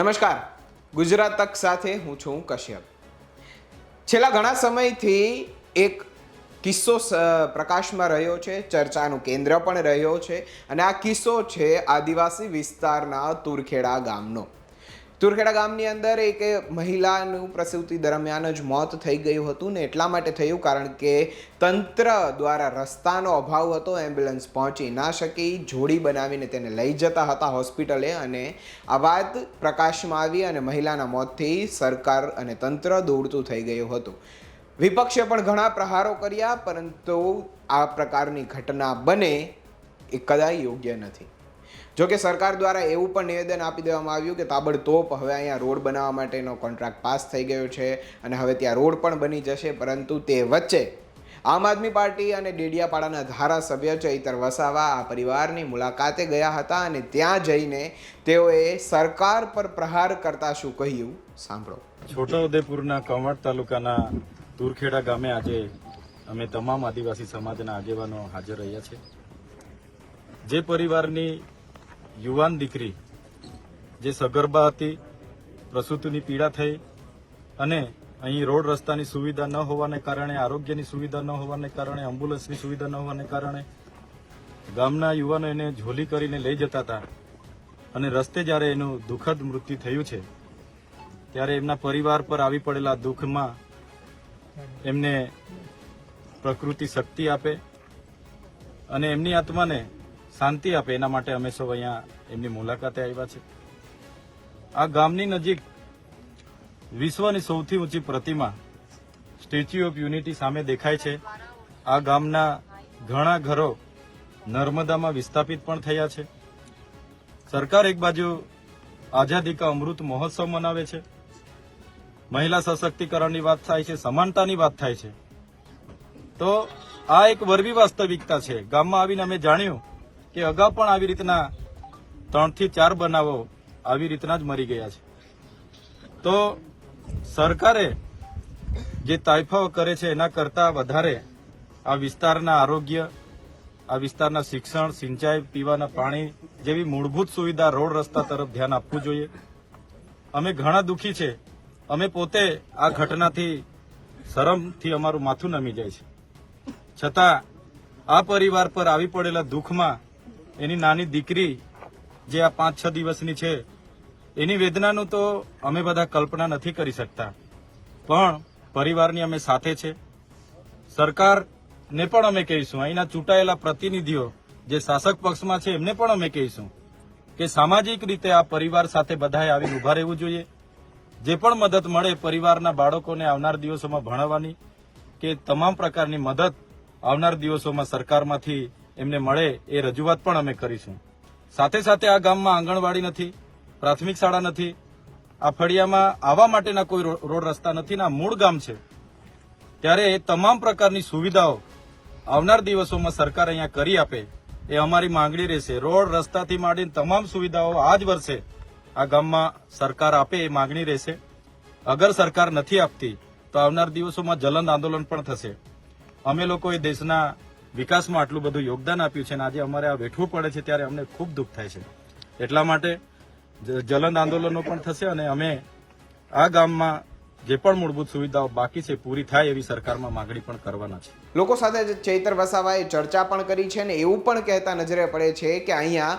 નમસ્કાર. ગુજરાત તક સાથે હું છું કશ્યપ. છેલ્લા ઘણા સમયથી એક કિસ્સો પ્રકાશમાં રહ્યો છે, ચર્ચાનું કેન્દ્ર પણ રહ્યો છે અને આ કિસ્સો છે આદિવાસી વિસ્તારના તુરખેડા ગામનો. તુરખેડા ગામની અંદર એક મહિલાનું પ્રસૂતિ દરમિયાન જ મોત થઈ ગયું હતું ને એટલા માટે થયું કારણ કે તંત્ર દ્વારા રસ્તાનો અભાવ હતો, એમ્બ્યુલન્સ પહોંચી ના શકી, જોડી બનાવીને તેને લઈ જતા હતા હોસ્પિટલે અને આ વાત પ્રકાશમાં આવી અને મહિલાના મોતથી સરકાર અને તંત્ર દોડતું થઈ ગયું હતું. વિપક્ષે પણ ઘણા પ્રહારો કર્યા, પરંતુ આ પ્રકારની ઘટના બને એ કદાય યોગ્ય નથી. જો કે સરકાર દ્વારા એવું પણ નિવેદન આપી દેવામાં આવ્યું કે તાબડતોબ હવે અહીંયા રોડ બનાવવા માટેનો કોન્ટ્રાક્ટ પાસ થઈ ગયો છે અને હવે ત્યાં રોડ પણ બની જશે, પરંતુ તે વચ્ચે આમ આદમી પાર્ટી અને ડેડિયાપાડાના ધારાસભ્ય ચૈતર વસાવા આ પરિવારની મુલાકાતે ગયા હતા અને ત્યાં જઈને તેઓએ સરકાર પર પ્રહાર કરતા શું કહ્યું, સાંભળો. છોટાઉદેપુરના કવાંટ તાલુકાના તુરખેડા ગામે આજે અમે તમામ આદિવાસી સમાજના આગેવાનો હાજર રહ્યા છે. જે પરિવારની યુવાન દીકરી જે સગર્ભા હતી, પ્રસૂતિની પીડા થઈ અને અહીં રોડ રસ્તાની સુવિધા ન હોવાને કારણે, આરોગ્યની સુવિધા ન હોવાને કારણે એમ્બ્યુલન્સની સુવિધા ન હોવાને કારણે ગામના યુવાનો એને ઝોલી કરીને લઈ જતા હતા અને રસ્તે જ્યારે એનું દુઃખદ મૃત્યુ થયું છે, ત્યારે એમના પરિવાર પર આવી પડેલા દુઃખમાં એમને પ્રકૃતિ શક્તિ આપે અને એમની આત્માને શાંતિ આપે. એના માટે અમે સૌ અહીંયા એમની મુલાકાતે આવ્યા છે. આ ગામની નજીક વિશ્વની સૌથી ઊંચી પ્રતિમા સ્ટેચ્યુ ઓફ યુનિટી સામે દેખાય છે. આ ગામના ઘણા ઘરો નર્મદામાં વિસ્થાપિત પણ થયા છે. સરકાર એક બાજુ આઝાદી કા અમૃત મહોત્સવ મનાવે છે. મહિલા સશક્તિકરણની વાત થાય છે, સમાનતાની વાત થાય છે. તો આ એક વરવી વાસ્તવિકતા છે. ગામમાં આવીને અમે જાણ્યું કે અગાઉ પણ આવી રીતના ત્રણથી ચાર બનાવો આવી રીતના જ મરી ગયા છે. તો સરકારે જે તાઇફાઓ કરે છે, એના કરતા વધારે આ વિસ્તારના આરોગ્ય, આ વિસ્તારના શિક્ષણ, સિંચાઈ, પીવાના પાણી જેવી મૂળભૂત સુવિધા રોડ રસ્તા તરફ ધ્યાન આપવું જોઈએ. અમે ઘણા દુઃખી છે. અમે પોતે આ ઘટનાથી શરમથી અમારું માથું નમી જાય છે. છતાં આ પરિવાર પર આવી પડેલા દુઃખમાં એની નાની દીકરી જે આ પાંચ છ દિવસની છે, એની વેદનાનું તો અમે બધા કલ્પના નથી કરી શકતા. પણ પરિવારની અમે સાથે છે. સરકારને પણ અમે કહીશું. અહીંના ચૂંટાયેલા પ્રતિનિધિઓ, જે શાસક પક્ષમાં છે, એમને પણ અમે કહીશું કે સામાજિક રીતે આ પરિવાર સાથે બધાએ આવીને ઊભા રહેવું જોઈએ. જે પણ મદદ મળે પરિવારના બાળકોને આવનાર દિવસોમાં ભણાવવાની, કે તમામ પ્રકારની મદદ આવનાર દિવસોમાં સરકારમાંથી એમને મળે એ રજૂઆત પણ અમે કરીશું. સાથે સાથે આ ગામમાં આંગણવાડી નથી, પ્રાથમિક શાળા નથી, આ ફળિયામાં આવવા માટેના કોઈ રોડ રસ્તા નથી ને આ મૂળ ગામ છે. ત્યારે એ તમામ પ્રકારની સુવિધાઓ આવનાર દિવસોમાં સરકાર અહીંયા કરી આપે એ અમારી માંગણી રહેશે. રોડ રસ્તાથી માંડીને તમામ સુવિધાઓ આ જ વર્ષે આ ગામમાં સરકાર આપે એ માંગણી રહેશે. અગર સરકાર નથી આપતી તો આવનાર દિવસોમાં જલંદ આંદોલન પણ થશે. અમે લોકોએ દેશના વિકાસમાં આટલું બધું યોગદાન આપ્યું છે અને આજે અમારે આ વેઠવું પડે છે ત્યારે અમને ખૂબ દુઃખ થાય છે. એટલા માટે જલંદ આંદોલનો પણ થશે અને અમે આ ગામમાં જે પણ મૂળભૂત સુવિધાઓ બાકી છે, પૂરી થાય એવી સરકારમાં માંગણી પણ કરવાના છે. લોકો સાથે ચૈતર વસાવાએ ચર્ચા પણ કરી છે ને એવું પણ કહેતા નજરે પડે છે કે અહીંયા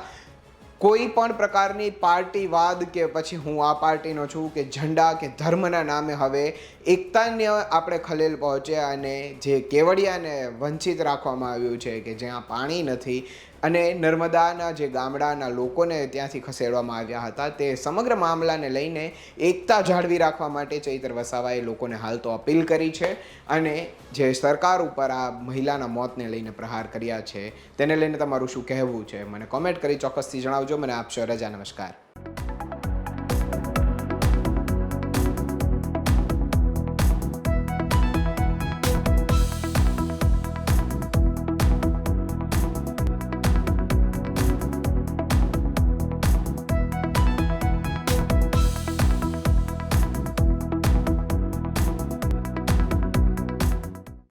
કોઈ પણ પ્રકારની પાર્ટીવાદ કે પછી હું આ પાર્ટીનો છું કે ઝંડા કે ધર્મના નામે હવે એકતાને આપણે ખલેલ પહોંચે અને જે કેવડિયાને વંચિત રાખવામાં આવ્યું છે કે જ્યાં પાણી નથી અને નર્મદાના જે ગામડાના લોકોને ત્યાંથી ખસેડવામાં આવ્યા હતા, તે સમગ્ર મામલાને લઈને એકતા જાળવી રાખવા માટે ચૈતર વસાવાએ લોકોને હાલ તો અપીલ કરી છે અને જે સરકાર ઉપર આ મહિલાના મોતને લઈને પ્રહાર કર્યા છે, તેને લઈને તમારું શું કહેવું છે? મને કોમેન્ટ કરી ચોક્કસથી જણાવજો. મને આપશો રજા નમસ્કાર.